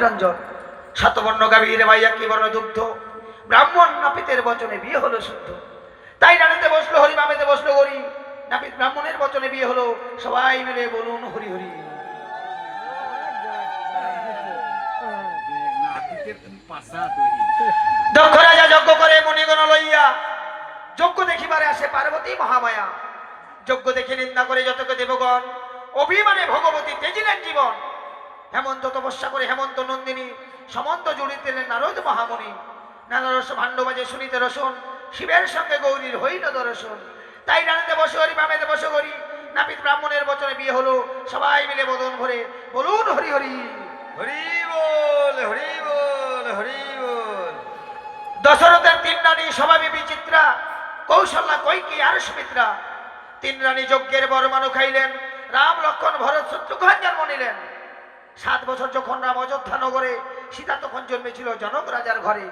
নিরঞ্জন সাতবর্ণ গাভীর ভাইয়া কি বর্ণ দুগ্ধ? ব্রাহ্মণ নাপিতের বচনে বিয়ে হলো শুদ্ধ? তাই রানীতে বসল হরি বামেতে বসল হরি। নাপিত ব্রাহ্মণের বচনে বিয়ে হলো, সবাই মিলে বলুন হরি হরি। দক্ষ রাজা যজ্ঞ করে মণিগণ লইয়া, যজ্ঞ দেখিবারে আসে পার্বতী মহামায়া। যজ্ঞ দেখে নিন্দা করে যতকে দেবগণ, অভিমানে ভগবতী তেজিলেন জীবন। হেমন্ত তপস্যা করে হেমন্ত নন্দিনী সমন্ত জুড়িতেলেন নারদ মহামণি নানারস ভাণ্ডবাজে শুনিতে রসন শিবের সঙ্গে গৌরীর হইল দর্শন। তাই ডানেতে বসে হরি বামেতে বসে হরি নাপিত ব্রাহ্মণের বচনে বিয়ে হলো সবাই মিলে বদন ভরে বলুন হরি হরি। হরি বল হরি বল হরি বল। দশরথের তিন রানী স্বভাবে বিচিত্রা কৌশল্যা কৈকি আর সুমিত্রা। তিন রানী যজ্ঞের বরমানু খাইলেন রাম লক্ষণ ভরত শত্রুঘ্ন জন্ম নিলেন। সাত বছর যখন রাম অযোধ্যা নগরে সীতা তখন জন্মেছিল জনক রাজার ঘরে।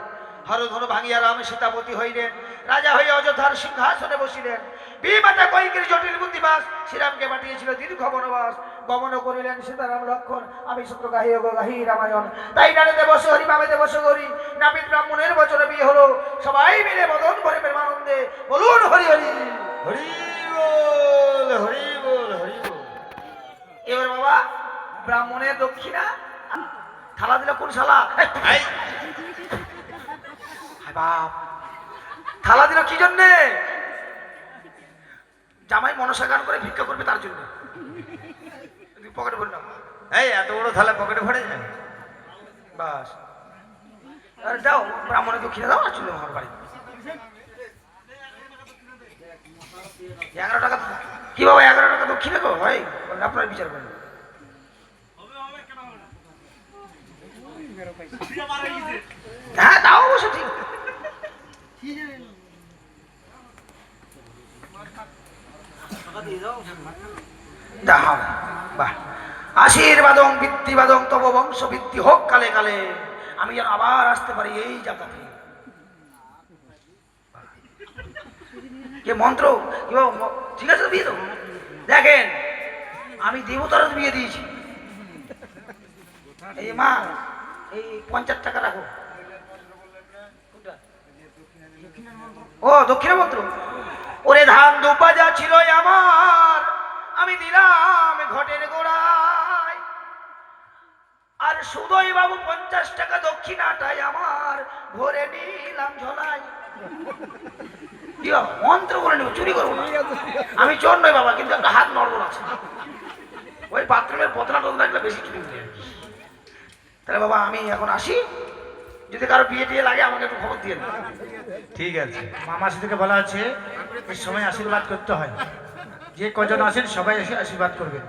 হরধনু ভাঙিয়া রাম সীতাপতি হইলেন। রাজা হয়ে অযোধ্যার সিংহাসনে বসিলেন। বিমাতা কৈকির জটিল বুদ্ধিবাস শ্রীরামকে পাঠিয়েছিল দীর্ঘ বনবাস। গমন করিলেন সীতারাম লক্ষণ আমি সত্য গাহি গাহি রামায়ণ। তাই নারীতে বসে হরি বামেতে বসে হরি নাপিত ব্রাহ্মণের বচনে বিয়ে হলো। সবাই মিলে বদন ভরে প্রেমানন্দে বলুন হরি হরি। হরি বল হরি বল হরি বল। এবার বাবা ব্রাহ্মণের দক্ষিণা? থালা দিল কোন শালা? বাপ। থালা দিল কি জন্যে? জামাই মনসা গান করে ভিক্ষা করবে তার জন্য। পকেটে বললাম এই এত বড় থালা পকেটে ভরে যায় বাস। আরে দাও ব্রাহ্মণের দক্ষিণে দাও আর চলে আমার বাড়ি। এগারো টাকা কি বাবা এগারো টাকা দক্ষিণে গো? হয় আপনার বিচার করেন। হ্যাঁ তাও অবশ্য ঠিক। বাহ। আশীর্বাদং বৃত্তিবাদং তব বংশ বৃত্তি হোক কালে কালে। আমি যেন আবার আসতে পারি এই জায়গাতে কে মন্ত্র? ঠিক আছে বিয়ে তো? দেখেন আমি দেবতার বিয়ে দিয়েছি। এই মা এই পঞ্চাশ টাকা রাখো। ও দক্ষিণ মন্ত্র। ওরে ধান দুপাজা ছিল আমার আমি দিলাম ঘটের গোড়ায়। আর সুদয় বাবু পঞ্চাশ টাকা দক্ষিণাটাই আমার ভরে নিলাম ঝোলাই মন্ত্র করে নেব চুরি করব না। আমি চোর নই বাবা কিন্তু একটা হাত নড়বড় আছে ওই বাথরুমের টতলা একটা বেশি চুরি তাহলে বাবা, আমি এখন আসি। যদি কারও বিয়ে টিয়ে লাগে, আমাকে একটু খবর দিয়ে ঠিক আছে। মামার থেকে বলা আছে সময় আশীর্বাদ করতে হয়। যে কজন আসেন, সবাই এসে আশীর্বাদ করবেন।